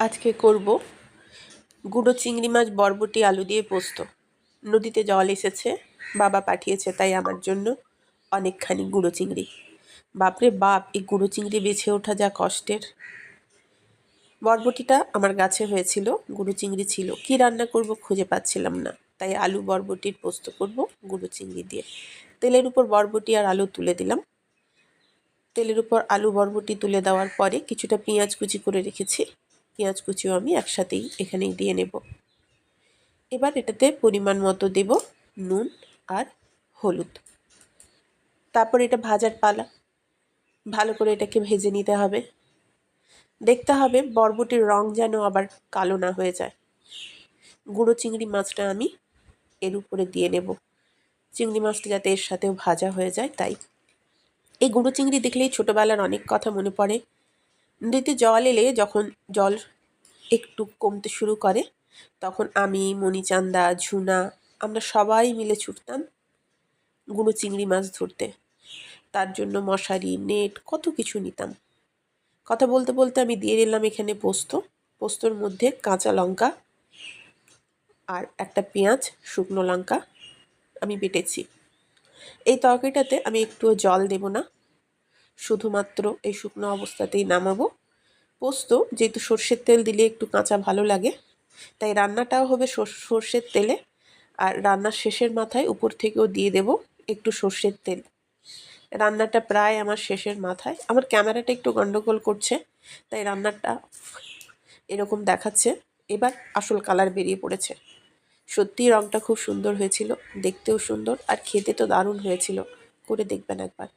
আজকে করব গুঁড়ো চিংড়ি মাছ, বরবটি, আলু দিয়ে পোস্ত। নদীতে জল এসেছে, বাবা পাঠিয়েছে, তাই আমার জন্য অনেকখানি গুঁড়ো চিংড়ি। বাপরে বাপ, এই গুঁড়ো চিংড়ি বেছে ওঠা যা কষ্টের। বরবটিটা আমার গাছে হয়েছিল, গুঁড়ো চিংড়ি ছিল। কি রান্না করব খুঁজে পাচ্ছিলাম না। তাই আলু, বরবটির পোস্ত করব গুঁড়ো চিংড়ি দিয়ে। তেলের উপর বরবটি আর আলু তুলে দিলাম। তেলের উপর আলু, বরবটি তুলে দেওয়ার পরে কিছুটা পেঁয়াজ কুচি করে রেখেছি। পেঁয়াজ কুচিও আমি একসাথেই এখানেই দিয়ে নেব। এবার এটাতে পরিমাণ মতো দেব নুন আর হলুদ। তারপর এটা ভাজার পালা। ভালো করে এটাকে ভেজে নিতে হবে। দেখতে হবে বরবটির রং যেন আবার কালো না হয়ে যায়। গুঁড়ো চিংড়ি মাছটা আমি এর উপরে দিয়ে নেব। চিংড়ি মাছটা যাতে এর সাথেও ভাজা হয়ে যায়, তাই। এই গুঁড়ো চিংড়ি দেখলেই ছোটোবেলার অনেক কথা মনে পড়ে। নদীতে জল এলে যখন জল একটু কমতে শুরু করে, তখন আমি, মণিচান্দা, ঝুনা, আমরা সবাই মিলে ছুটতাম গুঁড়ো চিংড়ি মাছ ধরতে। তার জন্য মশারি, নেট, কত কিছু নিতাম। কথা বলতে বলতে আমি দিয়ে দিলাম এখানে পোস্ত। পোস্তর মধ্যে কাঁচা লঙ্কা আর একটা পেঁয়াজ, শুকনো লঙ্কা আমি বেটেছি। এই তরকারিটাতে আমি একটুও জল দেব না। শুধুমাত্র এই শুকনো অবস্থাতেই নামাবো। পোস্ত, যেহেতু সর্ষের তেল দিলে একটু কাঁচা ভালো লাগে, তাই রান্নাটাও হবে সর্ষের তেলে। আর রান্নার শেষের মাথায় উপর থেকেও দিয়ে দেব একটু সর্ষের তেল। রান্নাটা প্রায় আমার শেষের মাথায়। আমার ক্যামেরাটা একটু গণ্ডগোল করছে, তাই রান্নাটা এরকম দেখাচ্ছে। এবার আসল কালার বেরিয়ে পড়েছে। সত্যি রঙটা খুব সুন্দর হয়েছিল, দেখতেও সুন্দর, আর খেতে তো দারুণ হয়েছিল। করে দেখবেন একবার।